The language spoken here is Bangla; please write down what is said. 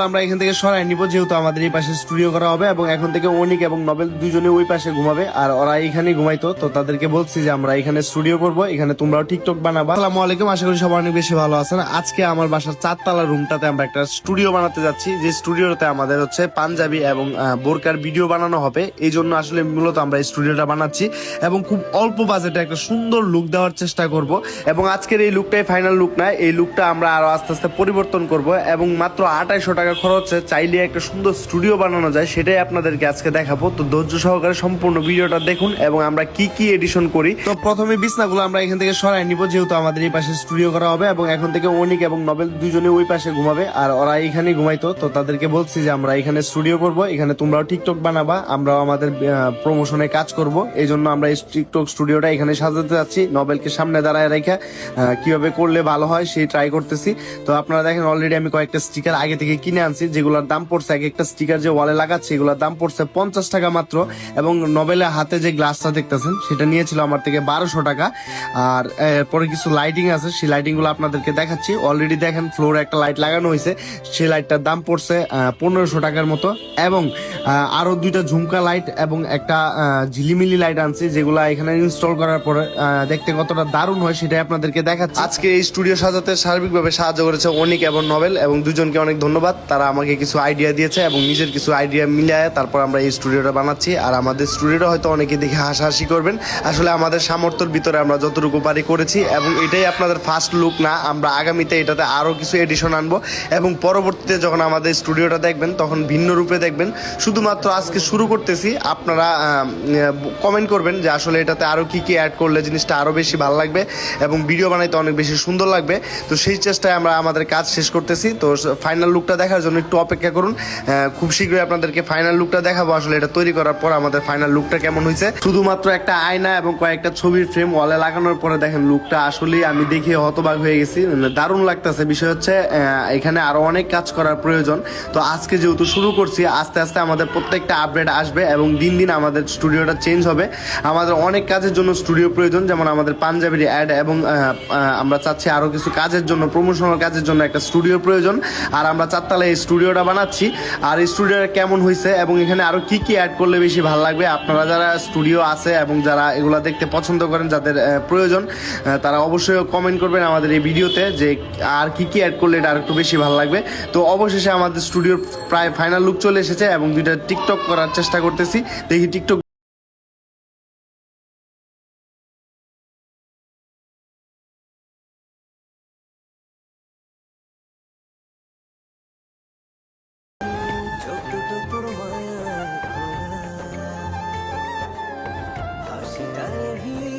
বিছনাগুলো আমরা এখান থেকে সরাই নিব, যেহেতু আমাদের এই পাশে স্টুডিও করা হবে এবং এখন থেকে অনিক এবং নবেল দুজনে ওই পাশে ঘুমাবে। আর ওরা এখানে ঘুমাইতো, তো তাদেরকে বলছি যে আমরা এখানে স্টুডিও করব, এখানে তোমরাও টিকটক বানাবা। আসসালামু আলাইকুম, আশা করি সবাই অনেক বেশি ভালো আছেন। আজকে আমার বাসার চারতলা রুমটাতে আমরা একটা স্টুডিও বানাতে যাচ্ছি, যে স্টুডিওতে আমাদের হচ্ছে পাঞ্জাবি এবং বোরকার ভিডিও বানানো হবে। এই জন্য আসলে মূলত আমরা এই স্টুডিওটা বানাচ্ছি এবং খুব অল্প বাজেটে একটা সুন্দর লুক দেওয়ার চেষ্টা করব। এবং আজকের এই লুকটাই ফাইনাল লুক না, এই লুকটা আমরা আরও আস্তে আস্তে পরিবর্তন করব এবং মাত্র আঠাইশো টাকা খরচে চাইলে একটা সুন্দর স্টুডিও বানানো যায়, সেটাই আপনাদেরকে আজকে দেখাবো। তো ধৈর্য সহকারে সম্পূর্ণ ভিডিওটা দেখুন এবং আমরা কি কি এডিশন করি। তো প্রথমে বিছনাগুলো আমরা এখান থেকে সরাই নিব, যেহেতু আমাদের এই পাশে স্টুডিও করা হবে এবং এখন থেকে অনিক এবং নবেল দুজনে ওই পাশে ঘুমাবে, আর ওরা এখানে ঘুমাইতো। তো তাদেরকে বলছি যে আমরা এখানে স্টুডিও করব, এখানে তোমরাও টিকটক বানাবা, আমরাও আমাদের প্রমোশনে কাজ করব। এই জন্য আমরা এই টিকটক স্টুডিওটা এখানে সাজাতে যাচ্ছি। নবেলকে সামনে দাঁড়ায় রেখে কীভাবে করলে ভালো হয়, সেই ট্রাই করতেছি। তো আপনারা দেখেন অলরেডি আমি কয়েকটা স্টিকার আগে থেকে কিনে আনছি যেগুলোর দাম পড়ছে এক একটা স্টিকার যে ওয়ালে লাগাচ্ছে এগুলোর দাম পড়ছে পঞ্চাশ টাকা মাত্র এবং নবেলের হাতে যে গ্লাসটা দেখতেছেন সেটা নিয়েছিল আমার থেকে বারোশো টাকা। আর পরে কিছু লাইটিং আছে সেই লাইটিংগুলো আপনাদেরকে দেখাচ্ছি। অলরেডি দেখেন ফ্লোরে একটা লাইট লাগানো হয়েছে সেই লাইটটার দাম পড়ছে পনেরোশো টাকার মতো। এবং আহ, আরও দুইটা ঝুমকা লাইট এবং একটা ঝিলিমিলি লাইট আনছি যেগুলো এখানে ইনস্টল করার পরে দেখতে কতটা দারুণ হয় সেটাই আপনাদেরকে দেখাচ্ছি। আজকে এই স্টুডিও সাজাতে সার্বিকভাবে সাহায্য করেছে অনিক এবং নভেল এবং দুজনকে অনেক ধন্যবাদ। তারা আমাকে কিছু আইডিয়া দিয়েছে এবং নিজের কিছু আইডিয়া মিলিয়ে তারপর আমরা এই স্টুডিওটা বানাচ্ছি। আর আমাদের স্টুডিওটা হয়তো অনেকে দেখে হাসাহাসি করবেন। আসলে আমাদের সামর্থ্যের ভিতরে আমরা যতটুকু পারি করেছি এবং এটাই আপনাদের ফার্স্ট লুক না, আমরা আগামীতে এটাতে আরও কিছু এডিশন আনব। এবং পরবর্তীতে যখন আমাদের স্টুডিওটা দেখবেন, তখন ভিন্ন রূপে দেখবেন। শুধুমাত্র আজকে শুরু করতেছি, আপনারা কমেন্ট করবেন যে আসলে এটাতে আরও কি কি অ্যাড করলে জিনিসটা আরও বেশি ভালো লাগবে এবং ভিডিও বানাইতে অনেক বেশি সুন্দর লাগবে। তো সেই চেষ্টায় আমরা আমাদের কাজ শেষ করতেছি। তো ফাইনাল লুকটা দেখার জন্য একটু অপেক্ষা করুন। খুব শীঘ্রই আপনাদেরকে ফাইনাল লুকটা দেখাবো। আসলে এটা তৈরি করার পর আমাদের ফাইনাল লুকটা কেমন হয়েছে? শুধুমাত্র একটা আয়না এবং কয়েকটা ছবির ফ্রেম ওয়ালে লাগানোর পরে দেখেন লুকটা আসলে আমি দেখে হতবাক হয়ে গেছি। মানে দারুণ লাগতেছে। বিষয় হচ্ছে এখানে আরও অনেক কাজ করার প্রয়োজন। তো আজকে যেহেতু শুরু করছি, আস্তে আস্তে আমাদের প্রত্যেকটা আপডেট আসবে এবং দিন দিন আমাদের স্টুডিওটা চেঞ্জ হবে। আমাদের অনেক কাজের জন্য স্টুডিও প্রয়োজন, যেমন আমাদের পাঞ্জাবির অ্যাড এবং আমরা চাচ্ছি আরও কিছু কাজের জন্য প্রমোশনাল কাজের জন্য একটা স্টুডিও প্রয়োজন। আর আমরা চারতলায় এই স্টুডিওটা বানাচ্ছি। আর এই স্টুডিওটা কেমন হয়েছে এবং এখানে আরও কি কি অ্যাড করলে বেশি ভালো লাগবে, আপনারা যারা স্টুডিও আছে এবং যারা এগুলা দেখতে পছন্দ করেন, যাদের প্রয়োজন তারা অবশ্যই কমেন্ট করবেন আমাদের এই ভিডিওতে যে আর কি কি অ্যাড করলে এটা আর একটু বেশি ভালো লাগবে। তো অবশেষে আমাদের স্টুডিওর প্রায় ফাইনাল লুক চলে এসেছে এবং দুইটা টিকটক করার চেষ্টা করতেছি। দেখি টিকটক Dalhi